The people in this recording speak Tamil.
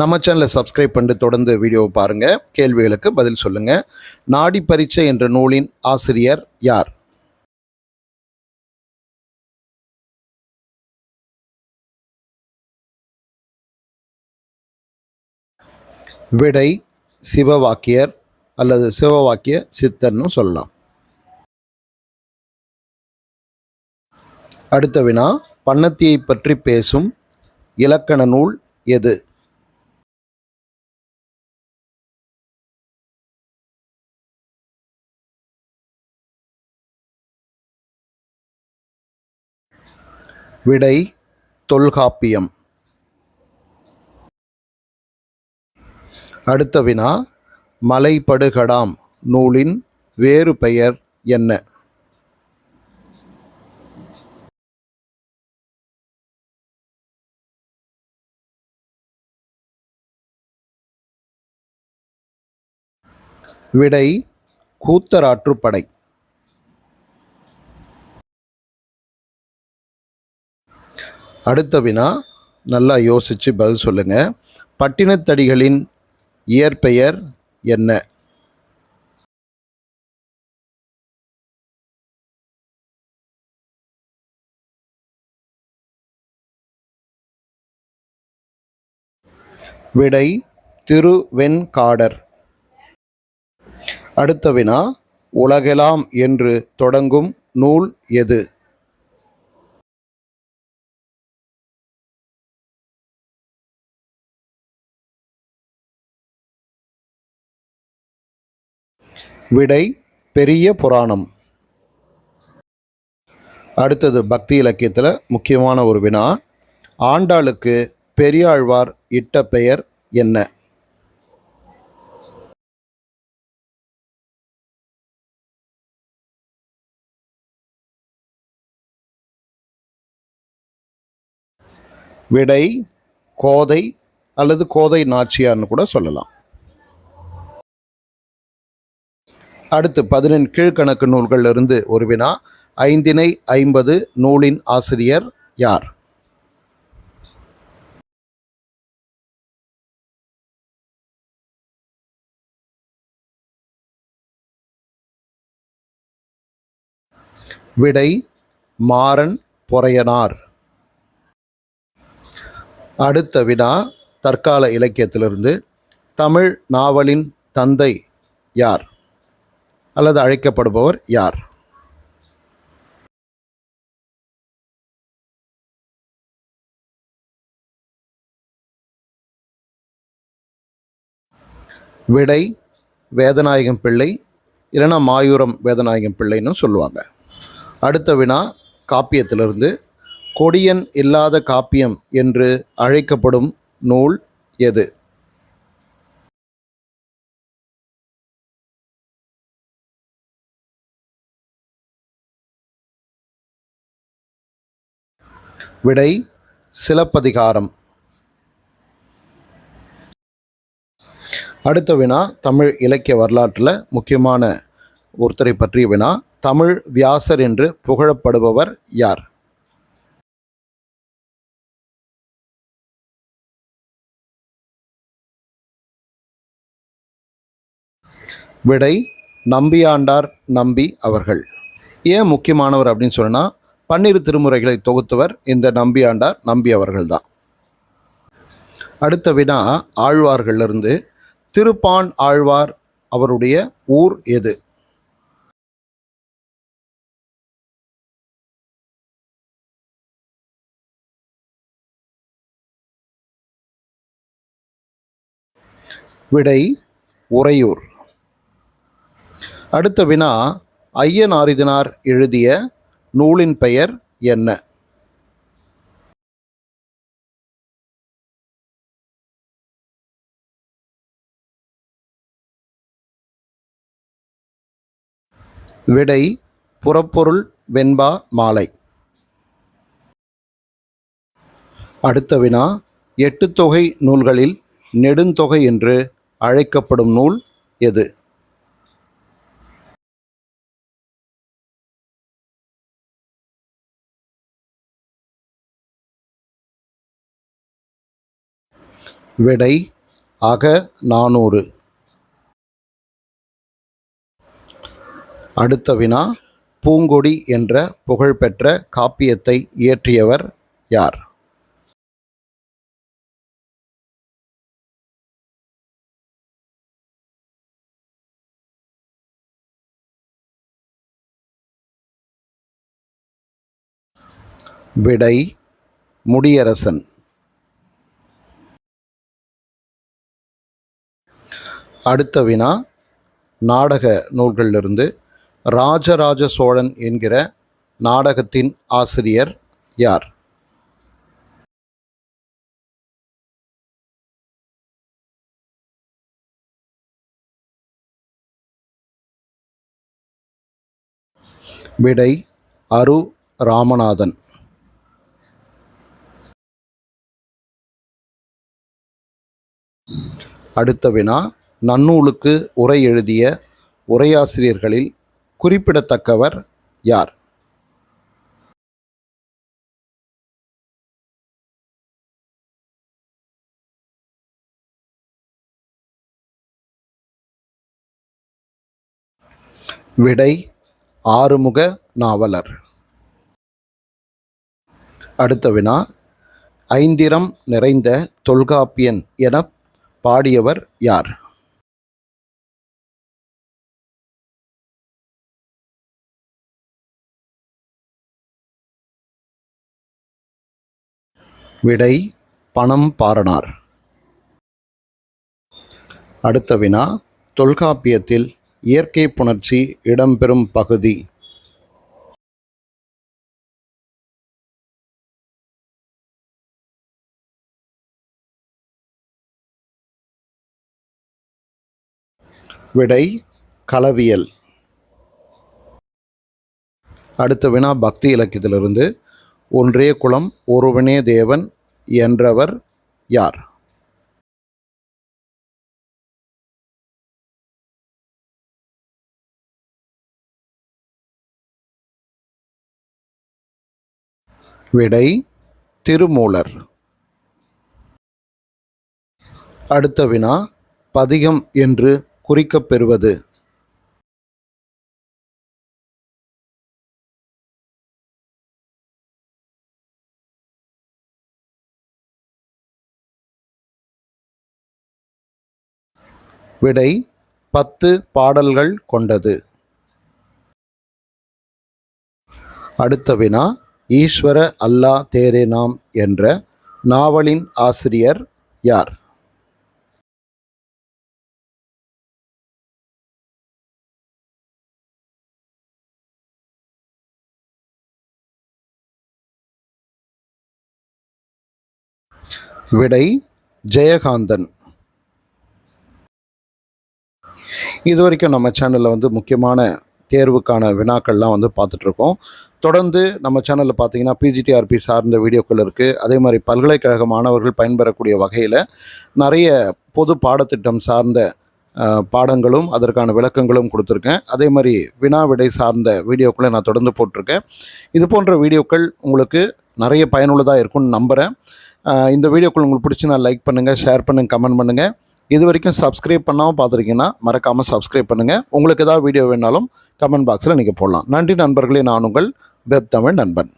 நம்ம சேனலை சப்ஸ்கிரைப் பண்ணிட்டு தொடர்ந்து வீடியோவை பாருங்கள் கேள்விகளுக்கு பதில் சொல்லுங்கள் நாடி பரீட்சை என்ற நூலின் ஆசிரியர் யார்? விடை சிவவாக்கியர் அல்லது சிவவாக்கிய சித்தர்னு சொல்லலாம். அடுத்த வினா பன்னத்தியை பற்றி பேசும் இலக்கண நூல் எது? விடை தொல்காப்பியம். அடுத்த வினா மலைப்படுகடாம் நூலின் வேறு பெயர் என்ன? விடை கூத்தராற்றுப்படை. அடுத்த வினா நல்லா யோசித்து பதில் சொல்லுங்கள் பட்டினத்தடிகளின் இயற்பெயர் என்ன? விடை திருவெண்காடர். அடுத்த வினா உலகெலாம் என்று தொடங்கும் நூல் எது? விடை பெரிய புராணம். அடுத்தது பக்தி இலக்கியத்தில் முக்கியமான ஒரு வினா ஆண்டாளுக்கு பெரியாழ்வார் இட்ட பெயர் என்ன? விடை கோதை அல்லது கோதை நாச்சியார்னு கூட சொல்லலாம். அடுத்து பதினெண் கீழ்கணக்கு நூல்களிலிருந்து ஒரு வினா. ஐந்தினை ஐம்பது நூலின் ஆசிரியர் யார்? விடை மாறன் பொறையனார். அடுத்த வினா தற்கால இலக்கியத்திலிருந்து தமிழ் நாவலின் தந்தை யார்? அல்லது அழைக்கப்படுபவர் யார்? விடை வேதநாயகம் பிள்ளை இல்லைன்னா மாயூரம் வேதநாயகம் பிள்ளைன்னு சொல்லுவாங்க. அடுத்த வினா காப்பியத்திலிருந்து கொடியன் இல்லாத காப்பியம் என்று அழைக்கப்படும் நூல் எது? விடை சிலப்பதிகாரம். அடுத்த வினா தமிழ் இலக்கிய வரலாற்றில் முக்கியமான ஒருத்தரை பற்றிய வினா தமிழ் வியாசர் என்று புகழப்படுபவர் யார்? விடை நம்பியாண்டார் நம்பி அவர்கள். ஏன் முக்கியமானவர் அப்படின்னு சொன்னால் பன்னிரு திருமுறைகளை தொகுத்தவர் இந்த நம்பியாண்டார் நம்பி அவர்கள்தான். அடுத்த வினா ஆழ்வார்களிலிருந்து திருப்பான் ஆழ்வார் அவருடைய ஊர் எது? விடை உறையூர். அடுத்த வினா ஐயனாரிதனார் எழுதிய நூலின் பெயர் என்ன? விடை புறப்பொருள் வெண்பா மாலை. அடுத்த வினா எட்டு தொகை நூல்களில் நெடுந்தொகை என்று அழைக்கப்படும் நூல் எது? விடை அக நானூறு. அடுத்த வினா பூங்கொடி என்ற புகழ்பெற்ற காப்பியத்தை இயற்றியவர் யார்? விடை முடியரசன். அடுத்த வினா நாடக நூல்களிலிருந்து ராஜராஜ சோழன் என்கிற நாடகத்தின் ஆசிரியர் யார்? விடை அரு ராமநாதன். அடுத்த வினா நன்னூலுக்கு உரை எழுதிய உரையாசிரியர்களில் குறிப்பிடத்தக்கவர் யார்? விடை ஆறுமுக நாவலர். அடுத்த வினா ஐந்திரம் நிறைந்த தொல்காப்பியன் என பாடியவர் யார்? விடை பணம் பாரனார் அடுத்த வினா தொல்காப்பியத்தில் இயற்கை புணர்ச்சி இடம்பெறும் பகுதி. விடை களவியல் அடுத்த வினா பக்தி இலக்கியத்திலிருந்து ஒன்றே குலம் ஒருவனே தேவன் என்றவர் யார்? விடை திருமூலர். அடுத்த வினா பதிகம் என்று குறிக்கப்பெறுவது விடை பத்து பாடல்கள் கொண்டது. அடுத்த வினா ஈஸ்வர அல்லா தேரே நாம் என்ற நாவலின் ஆசிரியர் யார்? விடை ஜெயகாந்தன் இது வரைக்கும் நம்ம சேனலில் வந்து முக்கியமான தேர்வுக்கான வினாக்கள்லாம் வந்து பார்த்துட்ருக்கோம். தொடர்ந்து நம்ம சேனலில் பார்த்தீங்கன்னா பிஜிடிஆர்பி சார்ந்த வீடியோக்கள் இருக்குது அதே மாதிரி பல்கலைக்கழக மாணவர்கள் பயன்பெறக்கூடிய வகையில் நிறைய பொது பாடத்திட்டம் சார்ந்த பாடங்களும் அதற்கான விளக்கங்களும் கொடுத்துருக்கேன். அதே மாதிரி வினா விடை சார்ந்த வீடியோக்களை நான் தொடர்ந்து போட்டிருக்கேன். இது போன்ற வீடியோக்கள் உங்களுக்கு நிறைய பயனுள்ளதாக இருக்கும்னு நம்புகிறேன் இந்த வீடியோக்கள் உங்களுக்கு பிடிச்சி நான் லைக் பண்ணுங்கள் ஷேர் பண்ணுங்கள் கமெண்ட் பண்ணுங்கள் இது வரைக்கும் சப்ஸ்கிரைப் பண்ணாமல் பார்த்துருக்கீங்கன்னா மறக்காமல் சப்ஸ்கிரைப் பண்ணுங்கள் உங்களுக்கு ஏதாவது வீடியோ வேணாலும் கமெண்ட் பாக்ஸில் நீங்கள் போடலாம். நன்றி நண்பர்களே நான் உங்கள் வெப் தமிழ் நண்பன்.